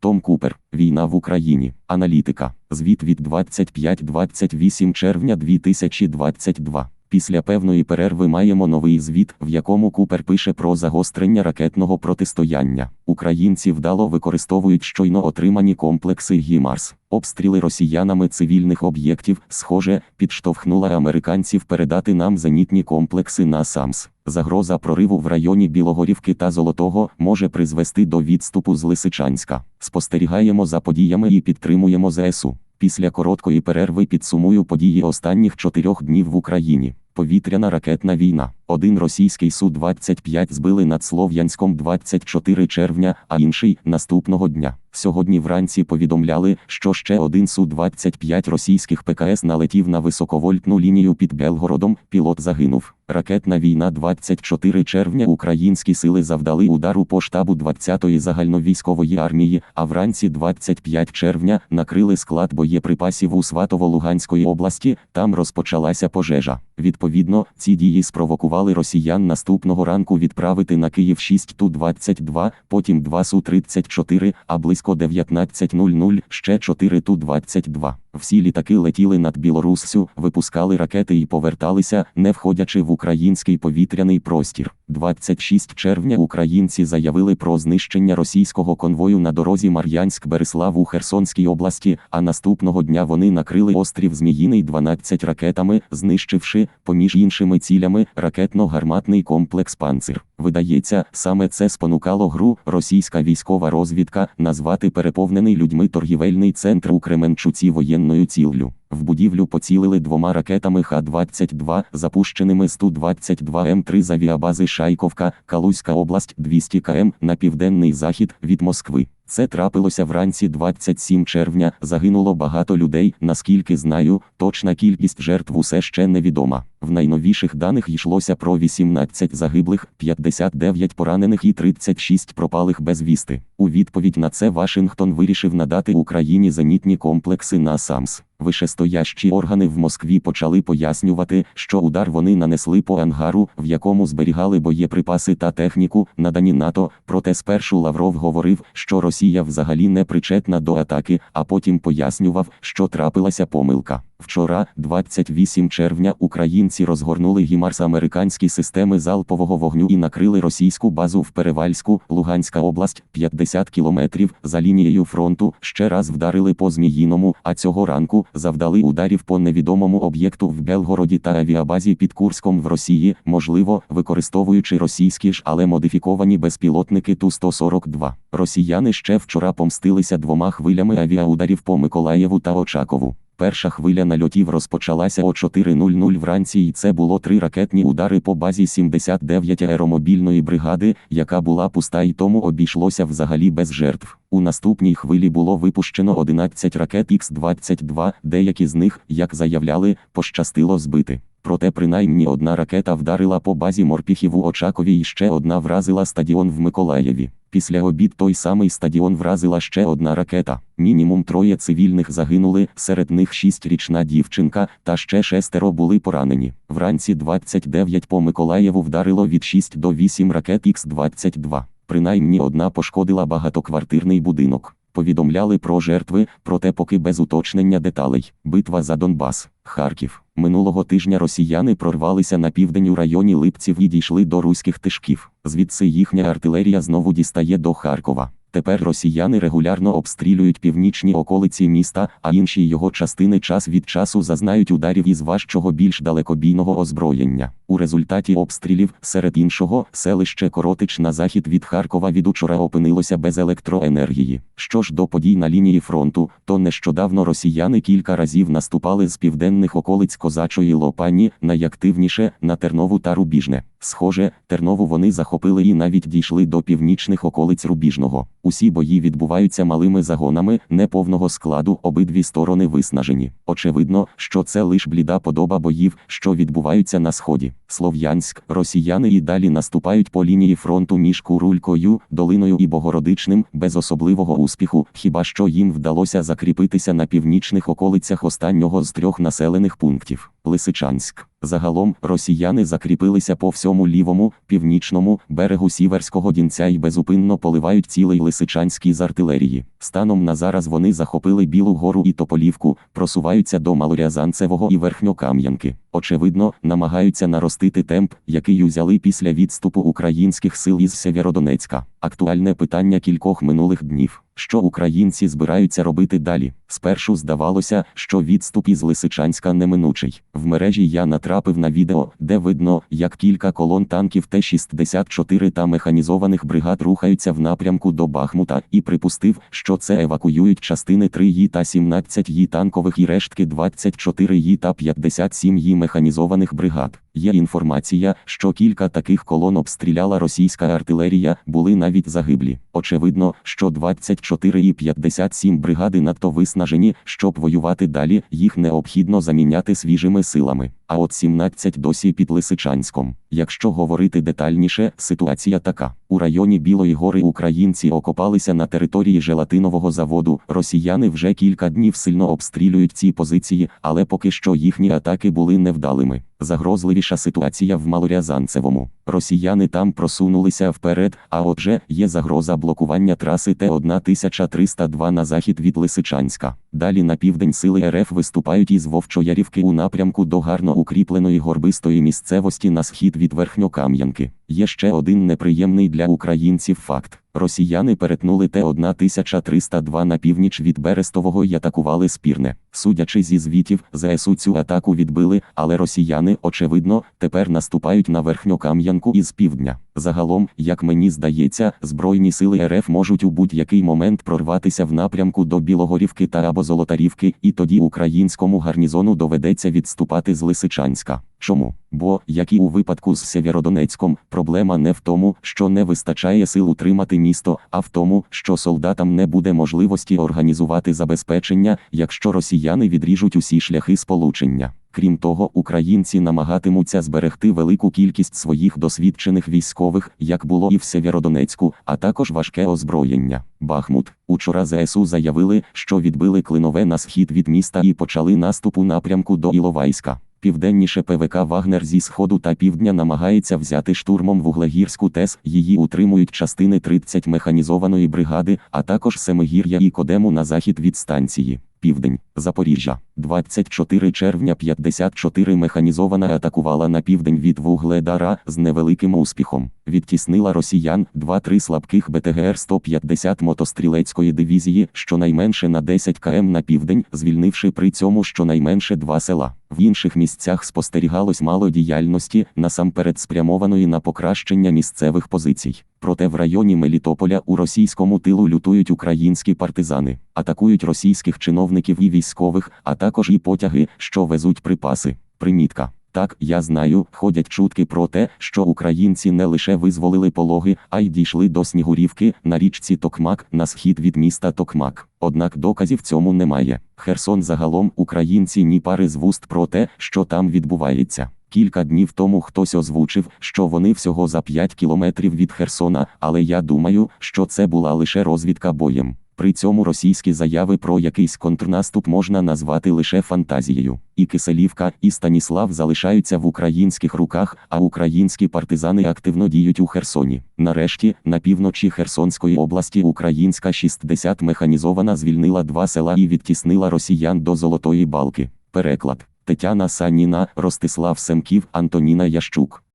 Том Купер. Війна в Україні. Аналітика. Звіт від 25-28 червня 2022. Після певної перерви маємо новий звіт, в якому Купер пише про загострення ракетного протистояння. Українці вдало використовують щойно отримані комплекси Гімарс. Обстріли росіянами цивільних об'єктів, схоже, підштовхнула американців передати нам зенітні комплекси на САМС. Загроза прориву в районі Білогорівки та Золотого може призвести до відступу з Лисичанська. Спостерігаємо за подіями і підтримуємо ЗСУ. Після короткої перерви підсумую події останніх чотирьох днів в Україні. Повітряна ракетна війна. Один російський Су-25 збили над Слов'янськом 24 червня, а інший наступного дня. Сьогодні вранці повідомляли, що ще один Су-25 російських ПКС налетів на високовольтну лінію під Белгородом. Пілот загинув. Ракетна війна 24 червня. Українські сили завдали удару по штабу 20-ї загальновійськової армії, а вранці 25 червня накрили склад боєприпасів у Сватово-Луганської області. Там розпочалася пожежа. Відповідно, ці дії спровокували росіян наступного ранку відправити на Київ 6 Ту-22, потім 2 Су-34, а близько 19.00 ще 4 Ту-22. Всі літаки летіли над Білоруссю, випускали ракети і поверталися, не входячи в український повітряний простір. 26 червня українці заявили про знищення російського конвою на дорозі Мар'янськ-Береслав у Херсонській області, а наступного дня вони накрили острів Зміїний 12 ракетами, знищивши, поміж іншими цілями, ракетно-гарматний комплекс Панцир. Видається, саме це спонукало гру російська військова розвідка назвати переповнений людьми торгівельний центр у Кременчуці воєнною ціллю. В будівлю поцілили двома ракетами Х-22, запущеними з Ту-22М3 з авіабази Шайковка, Калузька область 200 км на південний захід від Москви. Це трапилося вранці 27 червня. Загинуло багато людей. Наскільки знаю, точна кількість жертв усе ще невідома. В найновіших даних йшлося про 18 загиблих, 59 поранених і 36 пропалих безвісти. У відповідь на це Вашингтон вирішив надати Україні зенітні комплекси на САМС. Вишестоящі органи в Москві почали пояснювати, що удар вони нанесли по ангару, в якому зберігали боєприпаси та техніку, надані НАТО. Проте спершу Лавров говорив, що Росія взагалі не причетна до атаки, а потім пояснював, що трапилася помилка. Вчора, 28 червня, українці розгорнули гімарс американські системи залпового вогню і накрили російську базу в Перевальську, Луганська область, 50 кілометрів за лінією фронту. Ще раз вдарили по Зміїному, а цього ранку завдали ударів по невідомому об'єкту в Белгороді та авіабазі під Курском в Росії, можливо, використовуючи російські ж, але модифіковані безпілотники Ту-142. Росіяни ще вчора помстилися двома хвилями авіаударів по Миколаєву та Очакову. Перша хвиля нальотів розпочалася о 4.00 вранці, і це було три ракетні удари по базі 79 аеромобільної бригади, яка була пуста і тому обійшлося взагалі без жертв. У наступній хвилі було випущено 11 ракет Х-22, деякі з них, як заявляли, пощастило збити. Проте принаймні одна ракета вдарила по базі морпіхів у Очакові і ще одна вразила стадіон в Миколаєві. Після обід той самий стадіон вразила ще одна ракета. Мінімум троє цивільних загинули, серед них шістрічна дівчинка, та ще шестеро були поранені. Вранці 29 по Миколаєву вдарило від 6 до 8 ракет Х-22. Принаймні одна пошкодила багатоквартирний будинок. Повідомляли про жертви, проте поки без уточнення деталей. Битва за Донбас, Харків. Минулого тижня росіяни прорвалися на південь у районі Липців і дійшли до руських тишків. Звідси їхня артилерія знову дістає до Харкова. Тепер росіяни регулярно обстрілюють північні околиці міста, а інші його частини час від часу зазнають ударів із важчого більш далекобійного озброєння. У результаті обстрілів, серед іншого, селище Коротич на захід від Харкова від учора опинилося без електроенергії. Що ж до подій на лінії фронту, то нещодавно росіяни кілька разів наступали з південних околиць козачої Лопані, найактивніше на Тернову та Рубіжне. Схоже, Тернову вони захопили і навіть дійшли до північних околиць Рубіжного. Усі бої відбуваються малими загонами неповного складу, обидві сторони виснажені. Очевидно, що це лиш бліда подоба боїв, що відбуваються на сході. Слов'янськ, росіяни і далі наступають по лінії фронту між Курулькою, Долиною і Богородичним, без особливого успіху, хіба що їм вдалося закріпитися на північних околицях останнього з трьох населених пунктів. Лисичанськ. Загалом росіяни закріпилися по всьому лівому, північному берегу Сіверського Дінця і безупинно поливають цілий Лисичанський з артилерії. Станом на зараз вони захопили Білу гору і Тополівку, просуваються до Малорязанцевого і Верхньокам'янки. Очевидно, намагаються наростити темп, який узяли після відступу українських сил із Сєвєродонецька. Актуальне питання кількох минулих днів. Що українці збираються робити далі? Спершу здавалося, що відступ із Лисичанська неминучий. В мережі я натрапив на відео, де видно, як кілька колон танків Т-64 та механізованих бригад рухаються в напрямку до Бахмута, і припустив, що це евакуюють частини 3 ї та 17 ї танкових і рештки 24 ї та 57 ї механізованих бригад. Є інформація, що кілька таких колон обстріляла російська артилерія, були навіть загиблі. Очевидно, що 24 і 57 бригади надто виснажені, щоб воювати далі, їх необхідно заміняти свіжими силами. А от 17 досі під Лисичанськом. Якщо говорити детальніше, ситуація така: у районі Білої гори українці окопалися на території желатинового заводу. Росіяни вже кілька днів сильно обстрілюють ці позиції, але поки що їхні атаки були невдалими. Загрозливіша ситуація в Малорязанцевому. Росіяни там просунулися вперед, а отже, є загроза блокування траси Т-1302 на захід від Лисичанська. Далі на південь сили РФ виступають із Вовчоярівки у напрямку до гарно укріпленої горбистої місцевості на схід від Верхньокам'янки. Є ще один неприємний для українців факт. Росіяни перетнули Т-1302 на північ від Берестового і атакували спірне. Судячи зі звітів, ЗСУ цю атаку відбили, але росіяни, очевидно, тепер наступають на Верхньокам'янку із півдня. Загалом, як мені здається, Збройні сили РФ можуть у будь-який момент прорватися в напрямку до Білогорівки та або Золотарівки, і тоді українському гарнізону доведеться відступати з Лисичанська. Чому? Бо, як і у випадку з Сєвєродонецьком, проблема не в тому, що не вистачає сил утримати місто, а в тому, що солдатам не буде можливості організувати забезпечення, якщо росіяни відріжуть усі шляхи сполучення. Крім того, українці намагатимуться зберегти велику кількість своїх досвідчених військових, як було і в Сєвєродонецьку, а також важке озброєння. Бахмут. Учора ЗСУ заявили, що відбили клинове на схід від міста і почали наступ у напрямку до Іловайська. Південніше ПВК Вагнер зі сходу та півдня намагається взяти штурмом вуглегірську ТЕС. Її утримують частини 30 механізованої бригади, а також Семигір'я і Кодему на захід від станції. Південь, Запоріжжя, 24 червня 54 механізована атакувала на південь від Вугледара з невеликим успіхом. Відтіснила росіян 2-3 слабких БТГР-150 мотострілецької дивізії, щонайменше на 10 км на південь, звільнивши при цьому щонайменше два села. В інших місцях спостерігалось мало діяльності, насамперед спрямованої на покращення місцевих позицій. Проте в районі Мелітополя у російському тилу лютують українські партизани, атакують російських чиновників і військових, а також і потяги, що везуть припаси. Примітка. Так, я знаю, ходять чутки про те, що українці не лише визволили пологи, а й дійшли до Снігурівки на річці Токмак на схід від міста Токмак. Однак доказів цьому немає. Херсон загалом українці ні пари з вуст про те, що там відбувається. Кілька днів тому хтось озвучив, що вони всього за 5 кілометрів від Херсона, але я думаю, що це була лише розвідка боєм. При цьому російські заяви про якийсь контрнаступ можна назвати лише фантазією. І Киселівка, і Станіслав залишаються в українських руках, а українські партизани активно діють у Херсоні. Нарешті, на півночі Херсонської області українська 60 механізована звільнила два села і відтіснила росіян до Золотої Балки. Переклад Тетяна Саніна, Ростислав Семків, Антоніна Ящук.